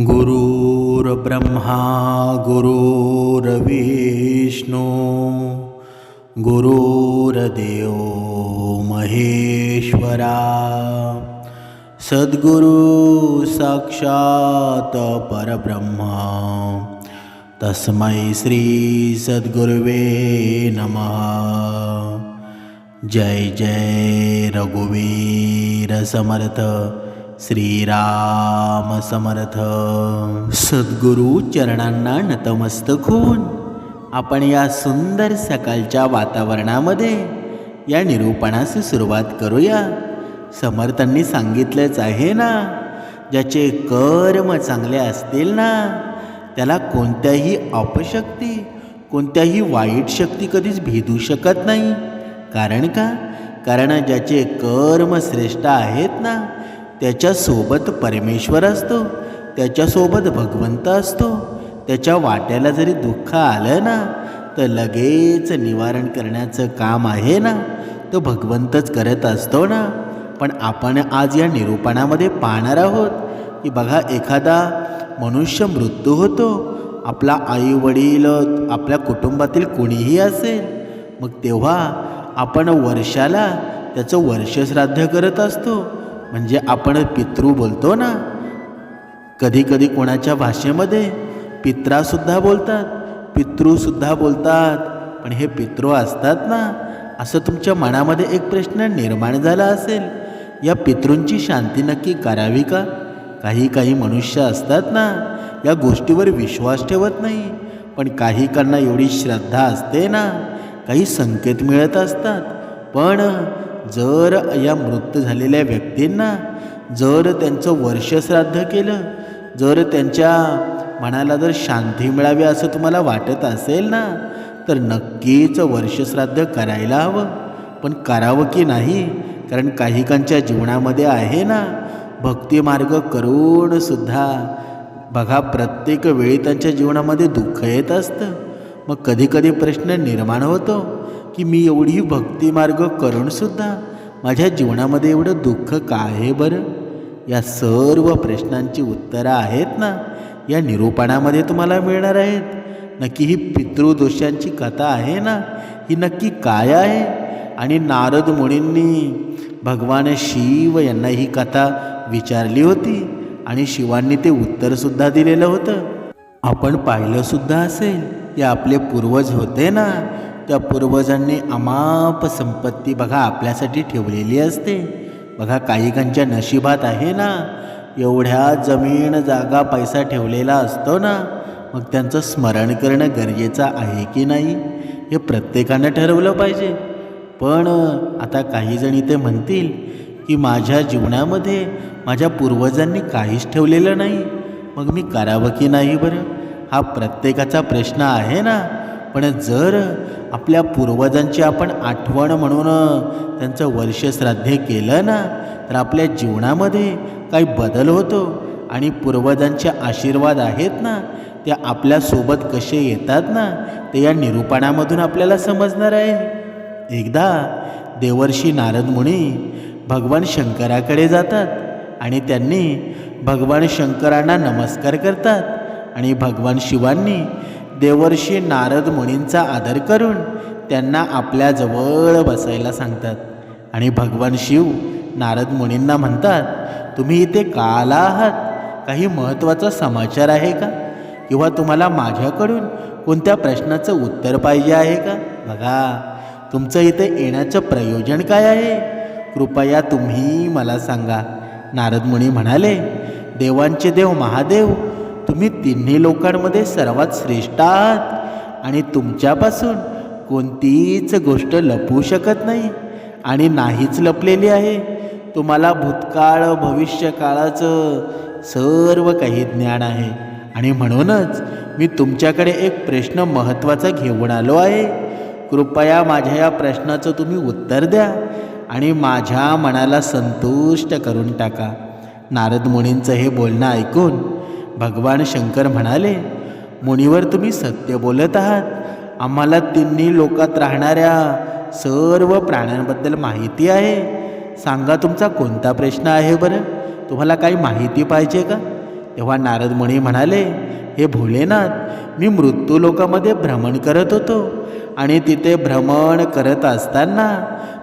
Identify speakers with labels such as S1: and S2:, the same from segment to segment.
S1: गुरुर्ब्रह्मा गुरुर्विष्णू गुरुर्देव महेश्वरा। सद्गुरु साक्षात परब्रह्मा तस्मै श्री सद्गुरुवे नमः। जय जय रघुवीर समर्थ। श्रीराम समर्थ. सद्गुरु चरणांना नतमस्तक होऊन आपण या सुंदर सकाळच्या वातावरणामध्ये या निरूपणास सुरुवात करूया. समर्थांनी सांगितलंच आहे ना ज्याचे कर्म चांगले असतील ना त्याला कोणत्याही अपशक्ती कोणत्याही वाईट शक्ती कधीच भेदू शकत नाही. कारण का? कारण ज्याचे कर्म श्रेष्ठ आहेत ना त्याच्यासोबत परमेश्वर असतो त्याच्यासोबत भगवंत असतो त्याच्या वाट्याला जरी दुःख आलं ना तर लगेच निवारण करण्याचं काम आहे ना तो भगवंतच करत असतो ना. पण आपण आज या निरूपणामध्ये पाहणार आहोत की बघा एखादा मनुष्य मृत्यू होतो आपला आई वडील आपल्या कुटुंबातील कोणीही असेल मग तेव्हा आपण वर्षाला त्याचं वर्षश्राद्ध करत असतो. म्हणजे आपण पितृ बोलतो ना? कधी कधी कोणाच्या भाषेमध्ये पित्रासुद्धा बोलतात पितृसुद्धा बोलतात पण हे पितृ असतात ना? असं तुमच्या मनामध्ये एक प्रश्न निर्माण झाला असेल. या पितृंची शांती नक्की करावी का? काही काही मनुष्य असतात ना या गोष्टीवर विश्वास ठेवत नाही. पण काही काहींना एवढी श्रद्धा असते ना काही संकेत मिळत असतात. पण जर या मृत्यू झालेल्या व्यक्तींना जर त्यांचं वर्षश्राद्ध केलं जर त्यांच्या मनाला जर शांती मिळावी असं तुम्हाला वाटत असेल ना तर नक्कीच वर्षश्राद्ध करायला हवं. पण करावं की नाही? कारण काहीकांच्या जीवनामध्ये आहे ना भक्तिमार्ग करूनसुद्धा बघा प्रत्येक वेळी त्यांच्या जीवनामध्ये दुःख येत असतं. मग कधीकधी प्रश्न निर्माण होतो. की मी एवढी भक्तिमार्ग करूनसुद्धा माझ्या जीवनामध्ये एवढं दुःख का आहे बरं? या सर्व प्रश्नांची उत्तरं आहेत ना? या निरूपणामध्ये तुम्हाला मिळणार आहेत. नक्की ही पितृदोषांची कथा आहे ना? ही नक्की काय आहे? आणि नारद मुनींनी भगवान शिव यांना ही कथा विचारली होती आणि शिवांनी ते उत्तरसुद्धा दिलेलं होतं. आपण पाहिलंसुद्धा असेल ते आपले पूर्वज होते ना? त्या पूर्वजांनी अमाप संपत्ती बघा आपल्यासाठी ठेवलेली असते. बघा काहीकांच्या नशिबात आहे ना? एवढ्या जमीन जागा पैसा ठेवलेला असतो ना? मग त्यांचं स्मरण करणं गरजेचं आहे की नाही? हे प्रत्येकानं ठरवलं पाहिजे. पण आता काहीजण इथे म्हणतील की माझ्या जीवनामध्ये माझ्या पूर्वजांनी काहीच ठेवलेलं नाही. मग मी करावं की नाही बरं? हा प्रत्येकाचा प्रश्न आहे ना? पण जर आपल्या पूर्वजांची आपण आठवण म्हणून त्यांचं वर्षश्राद्ध केलं ना तर आपल्या जीवनामध्ये काही बदल होतो. आणि पूर्वजांचे आशीर्वाद आहेत ना ते आपल्यासोबत कसे येतात ना ते या निरूपणामधून आपल्याला समजणार आहे. एकदा देवर्षी नारद मुनी भगवान शंकराकडे जातात आणि त्यांनी भगवान शंकरांना नमस्कार करतात आणि भगवान शिवांनी देवर्षी नारद मुनींचा आदर करून त्यांना आपल्या जवळ बसायला सांगतात. आणि भगवान शिव नारद मुनींना म्हणतात तुम्ही इथे का आला आहात? काही महत्त्वाचा समाचार आहे का? किंवा तुम्हाला माझ्याकडून कोणत्या प्रश्नाचं उत्तर पाहिजे आहे का? बघा तुमचं इथे येण्याचं प्रयोजन काय आहे? कृपया तुम्ही मला सांगा. नारद मुनी म्हणाले देवांचे देव महादेव तुम्ही तिन्ही लोकांमध्ये सर्वात श्रेष्ठ आहात. आणि तुमच्यापासून कोणतीच गोष्ट लपवू शकत नाही. आणि नाहीच लपलेली आहे. तुम्हाला भूतकाळ भविष्यकाळाचं सर्व काही ज्ञान आहे. आणि म्हणूनच मी तुमच्याकडे एक प्रश्न महत्त्वाचा घेऊन आलो आहे. कृपया माझ्या या प्रश्नाचं तुम्ही उत्तर द्या. आणि माझ्या मनाला संतुष्ट करून टाका. नारद मुनींचं हे बोलणं ऐकून भगवान शंकर म्हणाले मुनीवर तुम्ही सत्य बोलत आहात. आम्हाला तिन्ही लोकात राहणाऱ्या सर्व प्राण्यांबद्दल माहिती आहे. सांगा तुमचा कोणता प्रश्न आहे बरं? तुम्हाला काही माहिती पाहिजे का? तेव्हा नारद मुनी म्हणाले हे भोलेनाथ मी मृत्यू लोकामध्ये भ्रमण करत होतो आणि तिथे भ्रमण करत असताना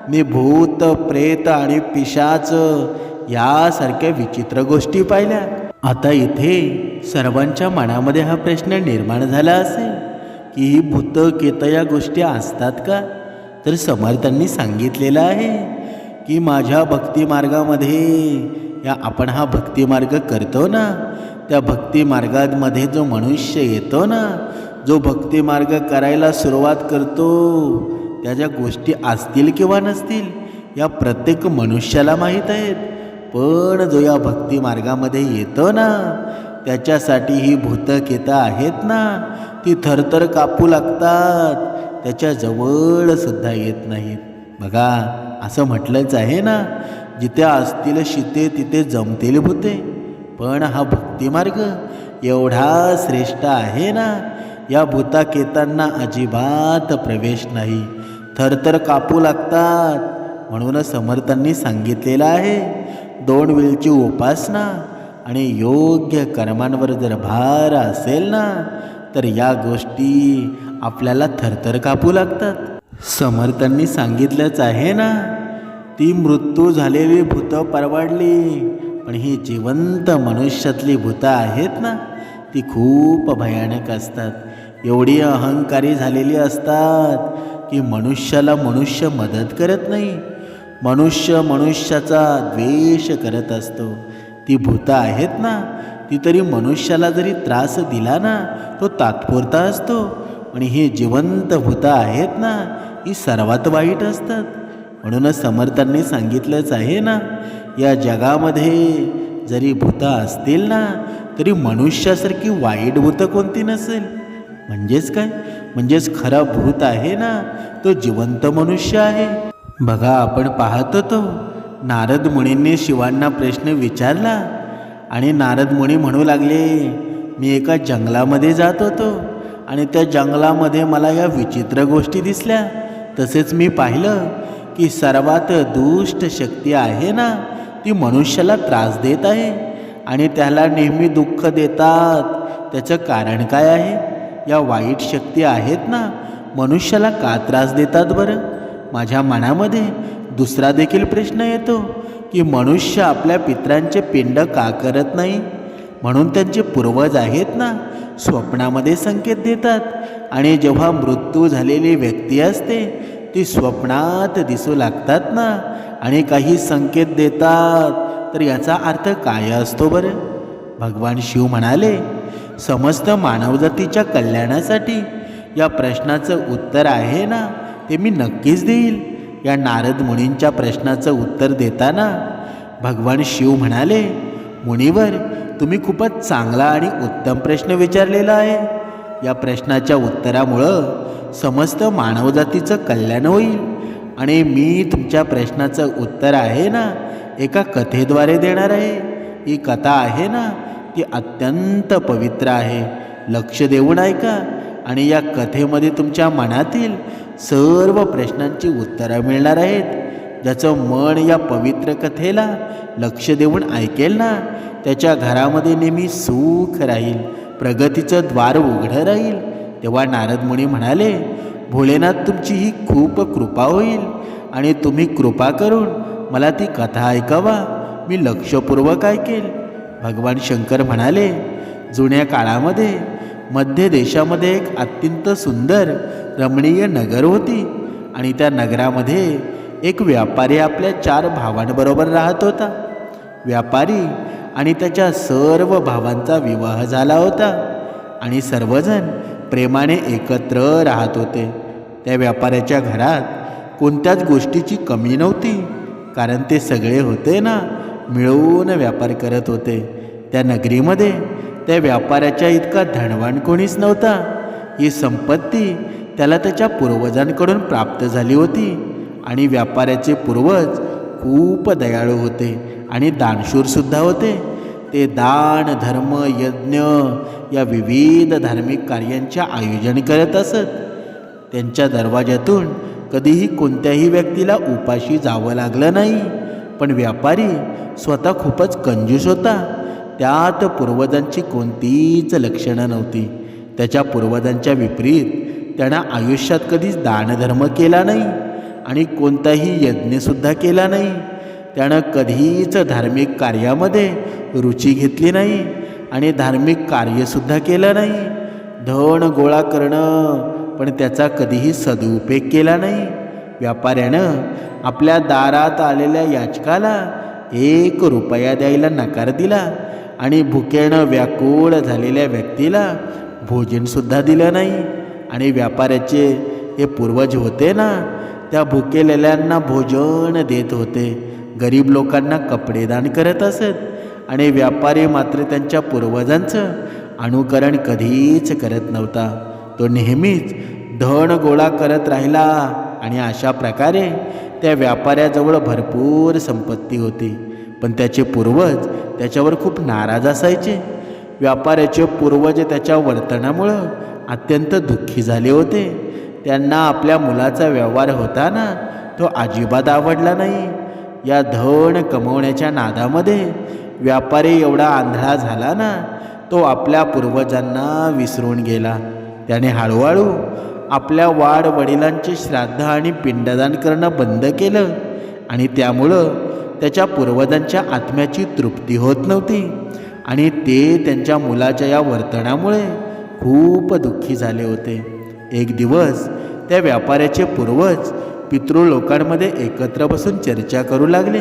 S1: मी भूत प्रेत आणि पिशाच यासारख्या विचित्र गोष्टी पाहिल्या. आता इथे सर्वांच्या मनामध्ये हा प्रश्न निर्माण झाला असेल की ही भूत केत या गोष्टी असतात का? तर समर्थांनी सांगितलेलं आहे की माझ्या भक्तिमार्गामध्ये या आपण हा भक्तिमार्ग करतो ना त्या भक्तिमार्गामध्ये जो मनुष्य येतो ना जो भक्तिमार्ग करायला सुरुवात करतो त्या ज्या गोष्टी असतील किंवा नसतील या प्रत्येक मनुष्याला माहीत आहेत. पण जो या भक्ती मार्गामध्ये येतो ना त्याच्यासाठी ही भूतकेतं आहेत ना ती थरथर कापू लागतात त्याच्याजवळसुद्धा सुद्धा येत नाहीत. बघा असं म्हटलंच आहे ना जिथे असतील शिते तिथे जमतील भूते. पण हा भक्तिमार्ग एवढा श्रेष्ठ आहे ना या भूताकेतांना अजिबात प्रवेश नाही. थरथर कापू लागतात म्हणूनच समर्थांनी सांगितलेलं आहे. दोन वेळची उपासना आणि योग्य कर्मांवर जर भार असेल ना तर या गोष्टी आपल्याला थरथर कापू लागतात. समर्थांनी सांगितलंच आहे ना ती मृत्यू झालेली भूतं परवडली पण ही जिवंत मनुष्यातली भूतं आहेत ना ती खूप भयानक असतात. एवढी अहंकारी झालेली असतात की मनुष्याला मनुष्य मदत करत नाही. मनुष्य मनुष्याचा द्वेष करत असतो. ती भूतं आहेत ना? ती तरी मनुष्याला जरी त्रास दिला ना तो तात्पुरता असतो. आणि हे जिवंत भूतं आहेत ना ही सर्वात वाईट असतात. म्हणूनच समर्थांनी सांगितलंच आहे ना या जगामध्ये जरी भूतं असतील ना तरी मनुष्यासारखी वाईट भूतं कोणती नसेल? म्हणजेच काय? म्हणजेच खरा भूत आहे ना तो जिवंत मनुष्य आहे. बघा आपण पाहत होतो नारद मुनींनी शिवांना प्रश्न विचारला आणि नारद मुनी म्हणू लागले मी एका जंगलामध्ये जात होतो आणि त्या जंगलामध्ये मला या विचित्र गोष्टी दिसल्या. तसेच मी पाहिलं की सर्वात दुष्ट शक्ती आहे ना ती मनुष्याला त्रास देत आहे आणि त्याला नेहमी दुःख देतात. त्याचं कारण काय आहे? या वाईट शक्ती आहेत ना मनुष्याला का त्रास देतात बरं? माझ्या मनामध्ये दुसरा देखील प्रश्न येतो की मनुष्य आपल्या पित्रांचे पिंड का करत नाही? म्हणून त्यांचे पूर्वज आहेत ना स्वप्नामध्ये संकेत देतात. आणि जेव्हा मृत्यू झालेली व्यक्ती असते ती स्वप्नात दिसू लागतात ना आणि काही संकेत देतात. तर याचा अर्थ काय असतो बरं? भगवान शिव म्हणाले समस्त मानवजातीच्या कल्याणासाठी या प्रश्नाचं उत्तर आहे ना ते मी नक्कीच देईल. या नारद मुनींच्या प्रश्नाचं उत्तर देताना भगवान शिव म्हणाले मुनीवर तुम्ही खूपच चांगला आणि उत्तम प्रश्न विचारलेला आहे. या प्रश्नाच्या उत्तरामुळं समस्त मानवजातीचं कल्याण होईल. आणि मी तुमच्या प्रश्नाचं उत्तर आहे ना एका कथेद्वारे देणार आहे. ही कथा आहे ना ती अत्यंत पवित्र आहे. लक्ष देऊन ऐका आणि या कथेमध्ये तुमच्या मनातील सर्व प्रश्नांची उत्तरं मिळणार आहेत. ज्याचं मन या पवित्र कथेला लक्ष देऊन ऐकेल ना त्याच्या घरामध्ये नेहमी सुख राहील प्रगतीचं द्वार उघडं राहील. तेव्हा नारद मुनी म्हणाले भोलेनाथ तुमची ही खूप कृपा होईल आणि तुम्ही कृपा करून मला ती कथा ऐकावा. मी लक्षपूर्वक ऐकेल. भगवान शंकर म्हणाले जुन्या काळामध्ये मध्य देशामध्ये एक अत्यंत सुंदर रमणीय नगर होती. आणि त्या नगरामध्ये एक व्यापारी आपल्या चार भावांबरोबर राहत होता. व्यापारी आणि त्याच्या सर्व भावांचा विवाह झाला होता. आणि सर्वजण प्रेमाने एकत्र राहत होते. त्या व्यापाऱ्याच्या घरात कोणत्याच गोष्टीची कमी नव्हती. कारण ते सगळे होते ना मिळून व्यापार करत होते. त्या नगरीमध्ये त्या व्यापाऱ्याच्या इतका धनवान कोणीच नव्हता. ही संपत्ती त्याला त्याच्या पूर्वजांकडून प्राप्त झाली होती आणि व्यापाऱ्याचे पूर्वज खूप दयाळू होते आणि दानशूरसुद्धा होते. ते दान धर्म यज्ञ या विविध धार्मिक कार्यांचे आयोजन करत असत. त्यांच्या दरवाज्यातून कधीही कोणत्याही व्यक्तीला उपाशी जावं लागलं नाही. पण व्यापारी स्वतः खूपच कंजूस होता. त्यात पूर्वजांची कोणतीच लक्षणं नव्हती. त्याच्या पूर्वजांच्या विपरीत त्यानं आयुष्यात कधीच दानधर्म केला नाही आणि कोणताही यज्ञसुद्धा केला नाही. त्यानं कधीच धार्मिक कार्यामध्ये रुची घेतली नाही आणि धार्मिक कार्यसुद्धा केलं नाही. धन गोळा करणं पण त्याचा कधीही सदुपयोग केला नाही. व्यापाऱ्यानं आपल्या दारात आलेल्या याचकाला एक रुपया द्यायला नकार दिला. आणि भुकेनं व्याकुळ झालेल्या व्यक्तीला भोजनसुद्धा दिलं नाही. आणि व्यापाऱ्याचे हे पूर्वज होते ना त्या भुकेलेल्यांना भोजन देत होते. गरीब लोकांना कपडे दान करत असत. आणि व्यापारी मात्र त्यांच्या पूर्वजांचं अनुकरण कधीच करत नव्हता. तो नेहमीच धन गोळा करत राहिला. आणि अशा प्रकारे त्या व्यापाऱ्याजवळ भरपूर संपत्ती होती. पण त्याचे पूर्वज त्याच्यावर खूप नाराज असायचे. व्यापाऱ्याचे पूर्वज त्याच्या वर्तनामुळं अत्यंत दुःखी झाले होते. त्यांना आपल्या मुलाचा व्यवहार होता तो अजिबात आवडला नाही. या धन कमवण्याच्या नादामध्ये व्यापारी एवढा आंधळा झाला ना तो आपल्या पूर्वजांना विसरून गेला. त्याने हळूहळू आपल्या वाड वडिलांचे श्राद्ध आणि पिंडदान करणं बंद केलं आणि त्यामुळं त्याच्या पूर्वजांच्या आत्म्याची तृप्ती होत नव्हती. आणि ते त्यांच्या मुलाच्या या वर्तनामुळे खूप दुःखी झाले होते. एक दिवस त्या व्यापाऱ्याचे पूर्वज पितृलोकांमध्ये एकत्र बसून चर्चा करू लागले.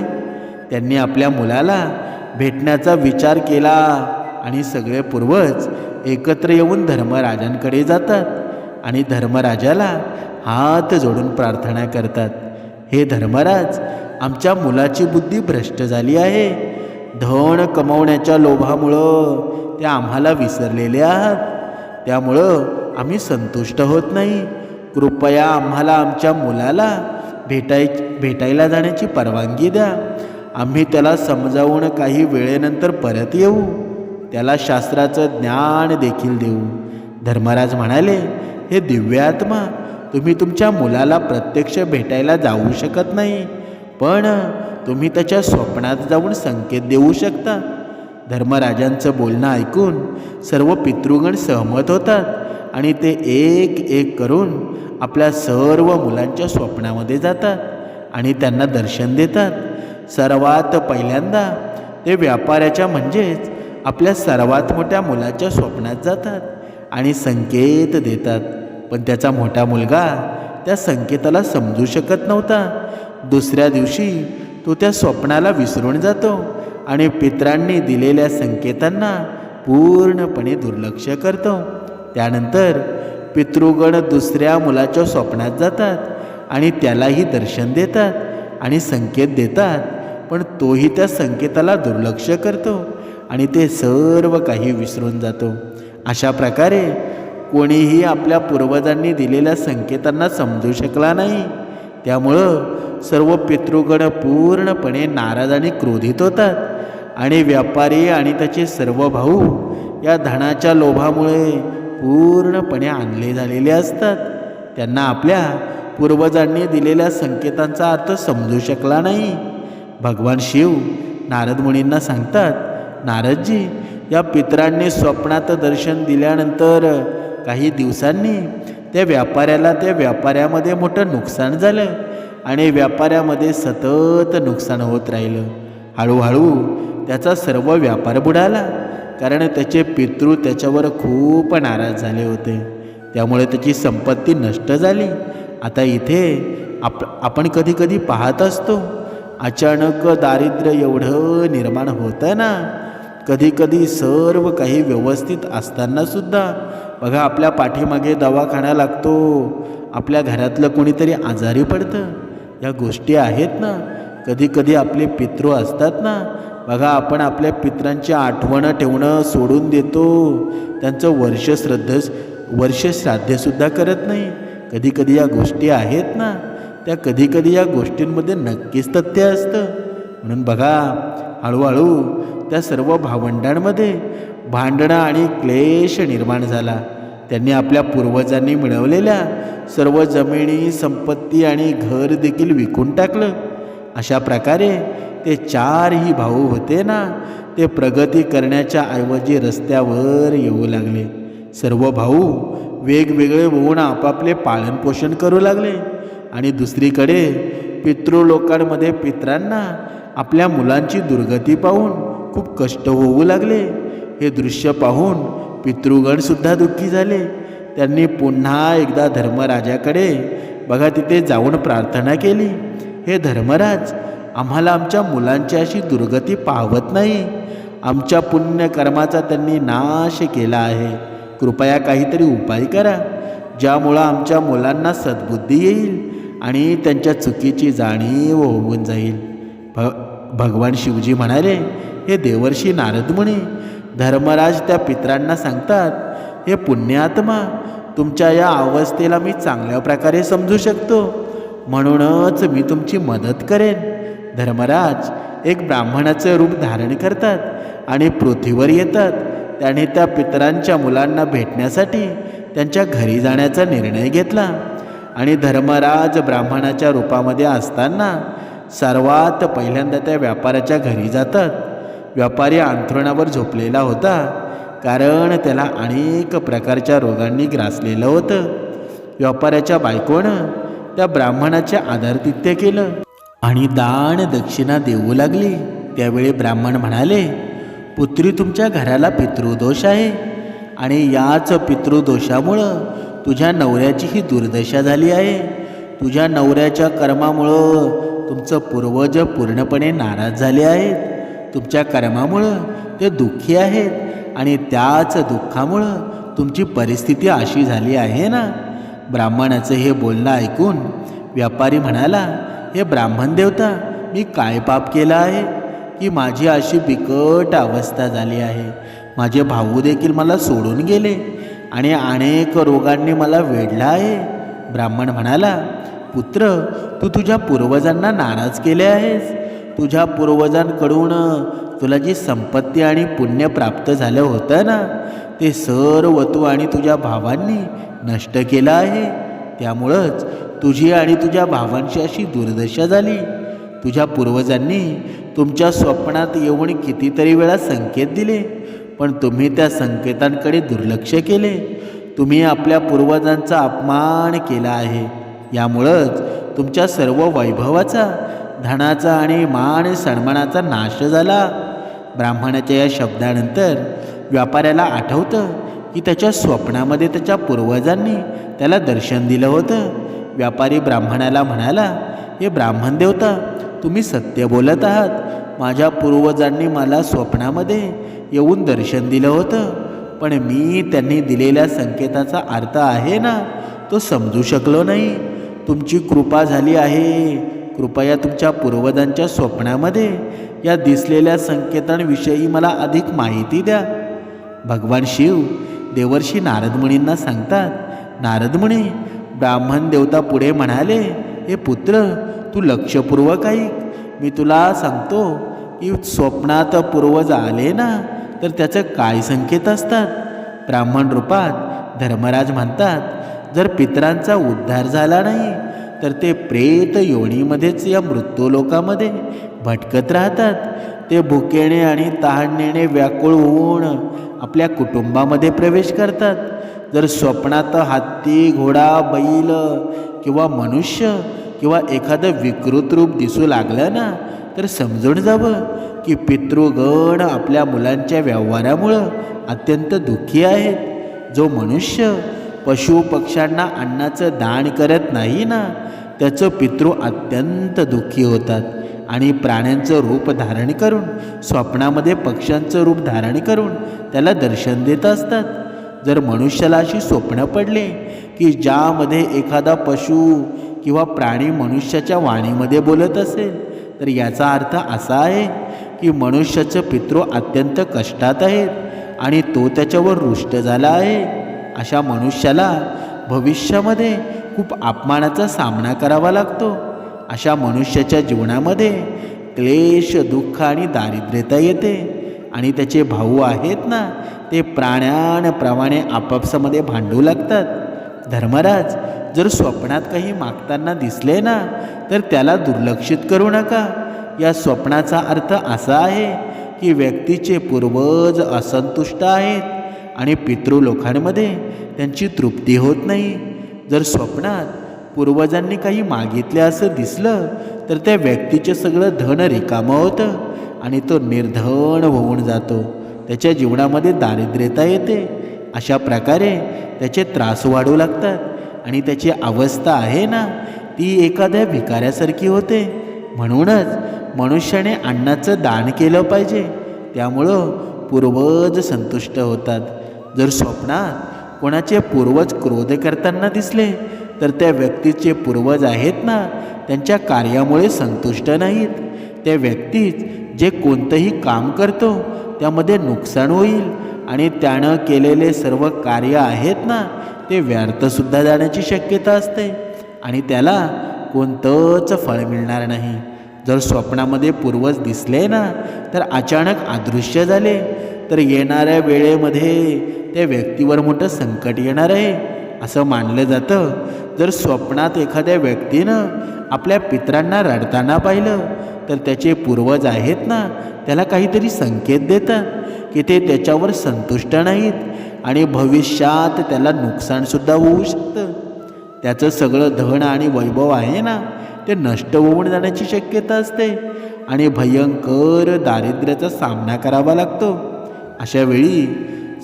S1: त्यांनी आपल्या मुलाला भेटण्याचा विचार केला आणि सगळे पूर्वज एकत्र येऊन धर्मराजांकडे जातात आणि धर्मराजाला हात जोडून प्रार्थना करतात. हे धर्मराज आमच्या मुलाची बुद्धी भ्रष्ट झाली आहे. धन कमवण्याच्या लोभामुळं ते आम्हाला विसरलेले आहात. त्यामुळं आम्ही संतुष्ट होत नाही. कृपया आम्हाला आमच्या मुलाला भेटाय भेटायला जाण्याची परवानगी द्या. आम्ही त्याला समजावून काही वेळेनंतर परत येऊ. त्याला शास्त्राचं ज्ञान देखील देऊ. धर्मराज म्हणाले हे दिव्य आत्मा तुम्ही तुमच्या मुलाला प्रत्यक्ष भेटायला जाऊ शकत नाही. पण तुम्ही त्याच्या स्वप्नात जाऊन संकेत देऊ शकता. धर्मराजांचं बोलणं ऐकून सर्व पितृगण सहमत होतात आणि ते एक एक करून आपल्या सर्व मुलांच्या स्वप्नामध्ये जातात आणि त्यांना दर्शन देतात. सर्वात पहिल्यांदा ते व्यापाऱ्याच्या म्हणजेच आपल्या सर्वात मोठ्या मुलाच्या स्वप्नात जातात आणि संकेत देतात. पण त्याचा मोठा मुलगा त्या संकेताला समजू शकत नव्हता. दुसऱ्या दिवशी तो त्या स्वप्नाला विसरून जातो आणि पित्रांनी दिलेल्या संकेतांना पूर्णपणे दुर्लक्ष करतो. त्यानंतर पितृगण दुसऱ्या मुलाच्या स्वप्नात जातात आणि त्यालाही दर्शन देतात आणि संकेत देतात पण तोही त्या संकेताला दुर्लक्ष करतो आणि ते सर्व काही विसरून जातो. अशा प्रकारे कोणीही आपल्या पूर्वजांनी दिलेल्या संकेतांना समजू शकला नाही. त्यामुळं सर्व पितृगण पूर्णपणे नाराज आणि क्रोधित होतात. आणि व्यापारी आणि त्याचे सर्व भाऊ या धनाच्या लोभामुळे पूर्णपणे आणले झालेले असतात. त्यांना आपल्या पूर्वजांनी दिलेल्या संकेतांचा अर्थ समजू शकला नाही. भगवान शिव नारद मुनींना सांगतात नारदजी या पितरांनी स्वप्नात दर्शन दिल्यानंतर काही दिवसांनी त्या व्यापाऱ्याला त्या व्यापाऱ्यामध्ये मोठं नुकसान झालं आणि व्यापाऱ्यामध्ये सतत नुकसान होत राहिलं. हळूहळू त्याचा सर्व व्यापार बुडाला कारण त्याचे पितृ त्याच्यावर खूप नाराज झाले होते. त्यामुळे त्याची संपत्ती नष्ट झाली. आता इथे आप आपण कधीकधी पाहत असतो अचानक दारिद्र्य एवढं निर्माण होतं ना? कधीकधी सर्व काही व्यवस्थित असतानासुद्धा बघा आपल्या पाठीमागे दवाखाना लागतो. आपल्या घरातलं कोणीतरी आजारी पडतं. या गोष्टी आहेत ना. कधी कधी आपले पितृ असतात ना. बघा आपण आपल्या पित्रांची आठवणं ठेवणं सोडून देतो. त्यांचं वर्ष श्रद्ध वर्ष श्राद्धसुद्धा करत नाही. कधी कधी या गोष्टी आहेत ना. त्या कधी कधी या गोष्टींमध्ये नक्कीच तथ्य असतं. म्हणून बघा हळूहळू त्या सर्व भावंडांमध्ये भांडणं आणि क्लेश निर्माण झाला. त्यांनी आपल्या पूर्वजांनी मिळवलेल्या सर्व जमिनी संपत्ती आणि घर देखील विकून टाकलं. अशा प्रकारे ते चारही भाऊ होते ना ते प्रगती करण्याच्या ऐवजी रस्त्यावर येऊ लागले. सर्व भाऊ वेगवेगळे होऊन आपापले पालनपोषण करू लागले आणि दुसरीकडे पितृलोकांमध्ये पित्रांना आपल्या मुलांची दुर्गती पाहून खूप कष्ट होऊ लागले. हे दृश्य पाहून पितृगणसुद्धा दुःखी झाले. त्यांनी पुन्हा एकदा धर्मराजाकडे बघा तिथे जाऊन प्रार्थना केली. हे धर्मराज आम्हाला आमच्या मुलांची अशी दुर्गती पाहवत नाही. आमच्या पुण्यकर्माचा त्यांनी नाश केला आहे. कृपया काहीतरी उपाय करा. ज्यामुळं आमच्या मुलांना सद्बुद्धी येईल आणि त्यांच्या चुकीची जाणीव होऊन जाईल. भ भगवान शिवजी म्हणाले हे देवर्षी नारद धर्मराज त्या पित्रांना सांगतात हे पुण्यात्मा तुमच्या या अवस्थेला मी चांगल्या प्रकारे समजू शकतो. म्हणूनच मी तुमची मदत करेन. धर्मराज एक ब्राह्मणाचं रूप धारण करतात आणि पृथ्वीवर येतात. त्याने त्या पितरांच्या मुलांना भेटण्यासाठी त्यांच्या घरी जाण्याचा निर्णय घेतला. आणि धर्मराज ब्राह्मणाच्या रूपामध्ये असताना सर्वात पहिल्यांदा त्या व्यापाऱ्याच्या घरी जातात. व्यापारी अंथरुणावर झोपलेला होता कारण त्याला अनेक प्रकारच्या रोगांनी ग्रासलेलं होतं. व्यापाऱ्याच्या बायकोनं त्या ब्राह्मणाचे आधारतिथ्य केलं आणि दान दक्षिणा देऊ लागली. त्यावेळी ब्राह्मण म्हणाले पुत्री तुमच्या घराला पितृदोष आहे आणि याच पितृदोषामुळं तुझ्या नवऱ्याची ही दुर्दशा झाली आहे. तुझ्या नवऱ्याच्या कर्मामुळं तुमचं पूर्वज पूर्णपणे नाराज झाले आहेत. तुमच्या कर्मामुळं ते दुःखी आहेत आणि त्याच दुःखामुळं तुमची परिस्थिती अशी झाली आहे ना? ब्राह्मणाचं हे बोलणं ऐकून व्यापारी म्हणाला हे ब्राह्मण देवता मी काय पाप केलं आहे? की माझी अशी बिकट अवस्था झाली आहे. माझे भाऊ देखील मला सोडून गेले आणि अनेक रोगांनी मला वेढला आहे. ब्राह्मण म्हणाला पुत्र तू तुझ्या पूर्वजांना नाराज केले आहेस? तुझ्या पूर्वजांकडून तुला जी संपत्ती आणि पुण्य प्राप्त झालं होतं ना ते सर्व तू आणि तुझ्या भावांनी नष्ट केलं आहे. त्यामुळंच तुझी आणि तुझ्या भावांची अशी दुर्दशा झाली. तुझ्या पूर्वजांनी तुमच्या स्वप्नात येऊन कितीतरी वेळा संकेत दिले पण तुम्ही त्या संकेतांकडे दुर्लक्ष केले. तुम्ही आपल्या पूर्वजांचा अपमान केला आहे. यामुळंच तुमच्या सर्व वैभवाचा धनाचा आणि मान सन्मानाचा नाश झाला. ब्राह्मणाच्या या शब्दानंतर व्यापाऱ्याला आठवतं की त्याच्या स्वप्नामध्ये त्याच्या पूर्वजांनी त्याला दर्शन दिलं होतं. व्यापारी ब्राह्मणाला म्हणाला हे ब्राह्मण देवता तुम्ही सत्य बोलत आहात. माझ्या पूर्वजांनी मला स्वप्नामध्ये येऊन दर्शन दिलं होतं. पण मी त्यांनी दिलेल्या संकेताचा अर्थ आहे ना तो समजू शकलो नाही. तुमची कृपा झाली आहे. कृपया तुमच्या पूर्वजांच्या स्वप्नामध्ये या दिसलेल्या संकेतांविषयी मला अधिक माहिती द्या. भगवान शिव देवर्षी नारदमुनींना सांगतात नारदमुनी ब्राह्मण देवता पुढे म्हणाले हे पुत्र तू लक्षपूर्वक ऐक. मी तुला सांगतो की स्वप्नात पूर्वज आले ना तर त्याचं काय संकेत असतात? ब्राह्मण रूपात धर्मराज म्हणतात जर पितरांचा उद्धार झाला नाही तर ते प्रेत योनीमध्येच या मृत्यूलोकामध्ये भटकत राहतात. ते भुकेणे आणि तहानेने व्याकुळ होऊन आपल्या कुटुंबामध्ये प्रवेश करतात. जर स्वप्नात हत्ती घोडा बैल किंवा मनुष्य किंवा एखादं विकृत रूप दिसू लागलं ना तर समजून जावं की पितृगण आपल्या मुलांच्या व्यवहारामुळं अत्यंत दुःखी आहेत. जो मनुष्य पशु पक्ष्यांना अन्नाचं दान करत नाही ना? त्याचं पितृ अत्यंत दुःखी होतात आणि प्राण्यांचं रूप धारण करून स्वप्नामध्ये पक्ष्यांचं रूप धारण करून त्याला दर्शन देत असतात. जर मनुष्याला अशी स्वप्न पडले की ज्यामध्ये एखादा पशु किंवा प्राणी मनुष्याच्या वाणीमध्ये बोलत असेल तर याचा अर्थ असा आहे की मनुष्याचं पितृ अत्यंत कष्टात आहेत आणि तो त्याच्यावर रुष्ट झाला आहे. अशा मनुष्याला भविष्यामध्ये खूप अपमानाचा सामना करावा लागतो. अशा मनुष्याच्या जीवनामध्ये क्लेश दुःख आणि दारिद्र्यता येते. आणि त्याचे भाऊ आहेत ना ते प्राण्यांप्रमाणे आपापसामध्ये भांडू लागतात. धर्मराज जर स्वप्नात काही मागताना दिसले ना तर त्याला दुर्लक्षित करू नका. या स्वप्नाचा अर्थ असा आहे की व्यक्तीचे पूर्वज असंतुष्ट आहेत. आणि पितृलोकांमध्ये त्यांची तृप्ती होत नाही. जर स्वप्नात पूर्वजांनी काही मागितले असं दिसलं तर त्या व्यक्तीचे सगळं धन रिकामं होतं आणि तो निर्धन होऊन जातो. त्याच्या जीवनामध्ये दारिद्र्यता येते. अशा प्रकारे त्याचे त्रास वाढू लागतात आणि त्याची अवस्था आहे ना ती एखाद्या भिकाऱ्यासारखी होते. म्हणूनच मनुष्याने अन्नाचं दान केलं पाहिजे. त्यामुळं पूर्वज संतुष्ट होतात. जर स्वप्नात कोणाचे पूर्वज क्रोध करताना दिसले तर त्या व्यक्तीचे पूर्वज आहेत ना त्यांच्या कार्यामुळे संतुष्ट नाहीत. त्या व्यक्तीच जे कोणतंही काम करतो त्यामध्ये नुकसान होईल आणि त्यानं केलेले सर्व कार्य आहेत ना ते व्यर्थसुद्धा जाण्याची शक्यता असते. आणि त्याला कोणतंच फळ मिळणार नाही. जर स्वप्नामध्ये पूर्वज दिसले ना तर अचानक अदृश्य झाले. तर येणाऱ्या वेळेमध्ये त्या व्यक्तीवर मोठं संकट येणार आहे. असं मानलं जातं. जर स्वप्नात एखाद्या व्यक्तीनं आपल्या पित्रांना रडताना पाहिलं तर त्याचे पूर्वज आहेत ना त्याला काहीतरी संकेत देतात की ते त्याच्यावर संतुष्ट नाहीत आणि भविष्यात त्याला नुकसानसुद्धा होऊ शकतं. त्याचं सगळं धन आणि वैभव आहे ना ते नष्ट होऊन जाण्याची शक्यता असते आणि भयंकर दारिद्र्याचा सामना करावा लागतो. अशावेळी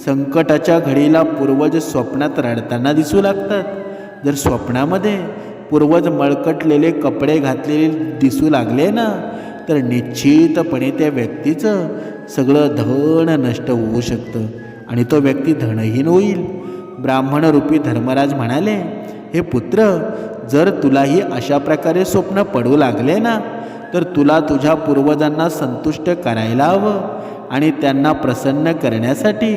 S1: संकटाच्या घडीला पूर्वज स्वप्नात रडताना दिसू लागतात. जर स्वप्नामध्ये पूर्वज मळकटलेले कपडे घातलेले दिसू लागले ना तर निश्चितपणे त्या व्यक्तीचं सगळं धन नष्ट होऊ शकतं आणि तो व्यक्ती धनहीन होईल. ब्राह्मणरूपी धर्मराज म्हणाले हे पुत्र जर तुलाही अशा प्रकारे स्वप्न पडू लागले ना तर तुला तुझ्या पूर्वजांना संतुष्ट करायला हवं. आणि त्यांना प्रसन्न करण्यासाठी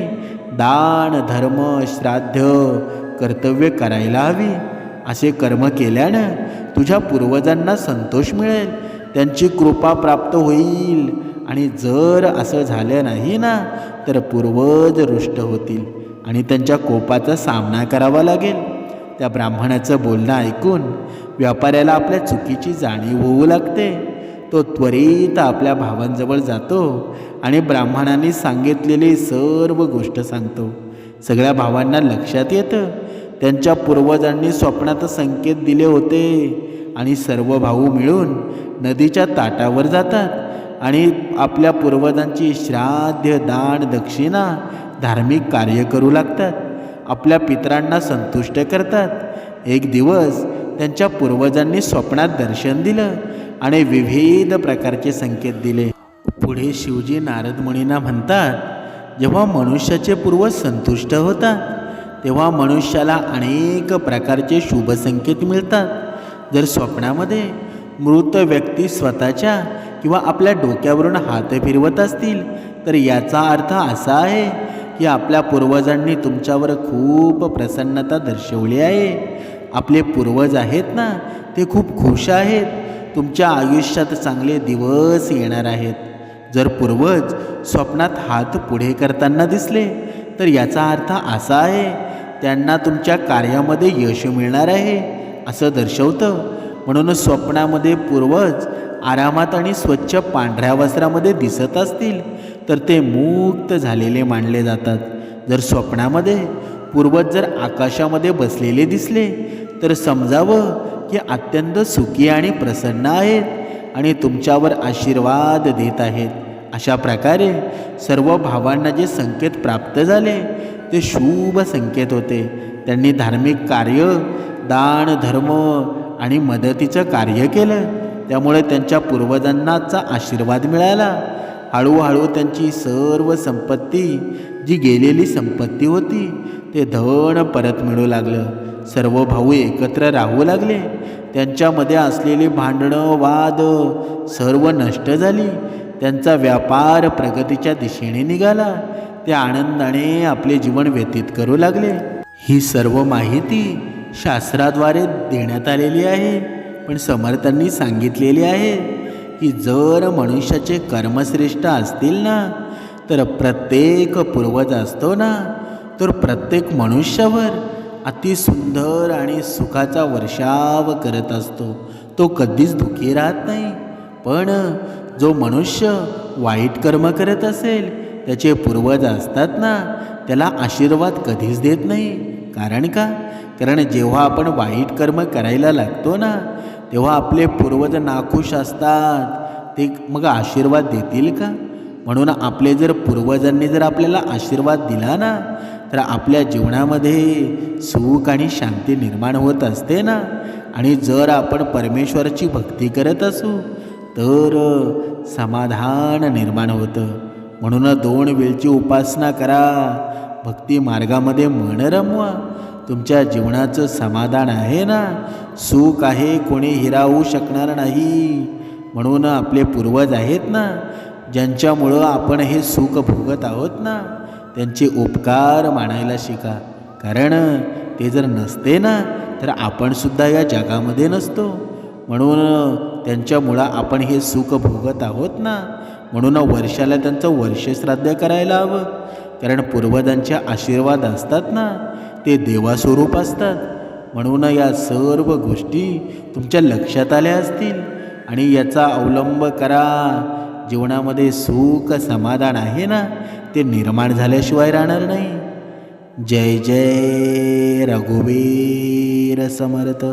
S1: दान धर्म श्राद्ध कर्तव्य करायला हवी. असे कर्म केल्यानं तुझ्या पूर्वजांना संतोष मिळेल त्यांची कृपा प्राप्त होईल. आणि जर असं झालं नाही ना तर पूर्वज रुष्ट होतील आणि त्यांच्या कोपाचा सामना करावा लागेल. त्या ब्राह्मणाचं बोलणं ऐकून व्यापाऱ्याला आपल्या चुकीची जाणीव होऊ लागते. तो त्वरित आपल्या भावांजवळ जातो आणि ब्राह्मणांनी सांगितलेली सर्व गोष्ट सांगतो. सगळ्या भावांना लक्षात येतं. त्यांच्या पूर्वजांनी स्वप्नात संकेत दिले होते आणि सर्व भाऊ मिळून नदीच्या ताटावर जातात आणि आपल्या पूर्वजांची श्राद्ध दान दक्षिणा धार्मिक कार्य करू लागतात. आपल्या पितरांना संतुष्ट करतात. एक दिवस त्यांच्या पूर्वजांनी स्वप्नात दर्शन दिलं आणि विविध प्रकारचे संकेत दिले. पुढे शिवजी नारद मुनींना म्हणतात जेव्हा मनुष्याचे पूर्वज संतुष्ट होतात तेव्हा मनुष्याला अनेक प्रकारचे शुभ संकेत मिळतात. जर स्वप्नामध्ये मृत व्यक्ती स्वतःच्या किंवा आपल्या डोक्यावरून हात फिरवत असतील तर याचा अर्थ असा आहे की आपल्या पूर्वजांनी तुमच्यावर खूप प्रसन्नता दर्शवली आहे. आपले पूर्वज आहेत ना ते खूप खुश आहेत. तुमच्या आयुष्यात चांगले दिवस येणार आहेत. जर पूर्वज स्वप्नात हात पुढे करताना दिसले तर याचा अर्थ असा आहे त्यांना तुमच्या कार्यामध्ये यश मिळणार आहे असं दर्शवतं. म्हणून स्वप्नामध्ये पूर्वज आरामात आणि स्वच्छ पांढऱ्या वस्त्रामध्ये दिसत असतील तर ते मुक्त झालेले मानले जातात. जर स्वप्नामध्ये पूर्वज जर आकाशामध्ये बसलेले दिसले तर समजावं की अत्यंत सुखी आणि प्रसन्न आहेत आणि तुमच्यावर आशीर्वाद देत आहेत. अशा प्रकारे सर्व भावांना जे संकेत प्राप्त झाले ते शुभ संकेत होते. त्यांनी धार्मिक कार्य दान धर्म आणि मदतीचं कार्य केलं. त्यामुळे त्यांच्या पूर्वजांनाचा आशीर्वाद मिळाला. हळूहळू त्यांची सर्व संपत्ती जी गेलेली संपत्ती होती ते धन परत मिळू लागलं. सर्व भाऊ एकत्र राहू लागले. त्यांच्यामध्ये असलेली भांडणं वाद सर्व नष्ट झाली. त्यांचा व्यापार प्रगतीच्या दिशेने निघाला. ते आनंदाने आपले जीवन व्यतीत करू लागले. ही सर्व माहिती शास्त्राद्वारे देण्यात आलेली आहे. पण समर्थांनी सांगितलेली आहे की जर मनुष्याचे कर्मश्रेष्ठ असतील ना तर प्रत्येक पूर्वज असतो ना तर प्रत्येक मनुष्यावर अतिसुंदर आणि सुखाचा वर्षाव करत असतो. तो कधीच दुःखी राहत नाही. पण जो मनुष्य वाईट कर्म करत असेल त्याचे पूर्वज असतात ना त्याला आशीर्वाद कधीच देत नाही. कारण का? कारण जेव्हा आपण वाईट कर्म करायला लागतो ना तेव्हा आपले पूर्वज नाखुश असतात. ते मग आशीर्वाद देतील का? म्हणून आपले जर पूर्वजांनी जर आपल्याला आशीर्वाद दिला ना तर आपल्या जीवनामध्ये सुख आणि शांती निर्माण होत असते ना? आणि जर आपण परमेश्वराची भक्ती करत असू तर समाधान निर्माण होतं. म्हणून दोन वेळची उपासना करा. भक्ती मार्गामध्ये मन रमवा. तुमच्या जीवनाचं समाधान आहे ना? सुख आहे कोणी हिरावू शकणार नाही. म्हणून आपले पूर्वज आहेत ना? ज्यांच्यामुळं आपण हे सुख भोगत आहोत ना? त्यांचे उपकार मानायला शिका. कारण ते जर नसते ना तर आपणसुद्धा या जगामध्ये नसतो. म्हणून त्यांच्यामुळं आपण हे सुख भोगत आहोत ना. म्हणून वर्षाला त्यांचं वर्षश्राद्ध करायला हवं. कारण पूर्वजांचे आशीर्वाद असतात ना ते देवास्वरूप असतात. म्हणून या सर्व गोष्टी तुमच्या लक्षात आल्या असतील. आणि याचा अवलंब करा. जीवनामध्ये सुख समाधान आहे ना. ते निर्माण झाल्याशिवाय राहणार नाही. जय जय रघुवीर समर्थ.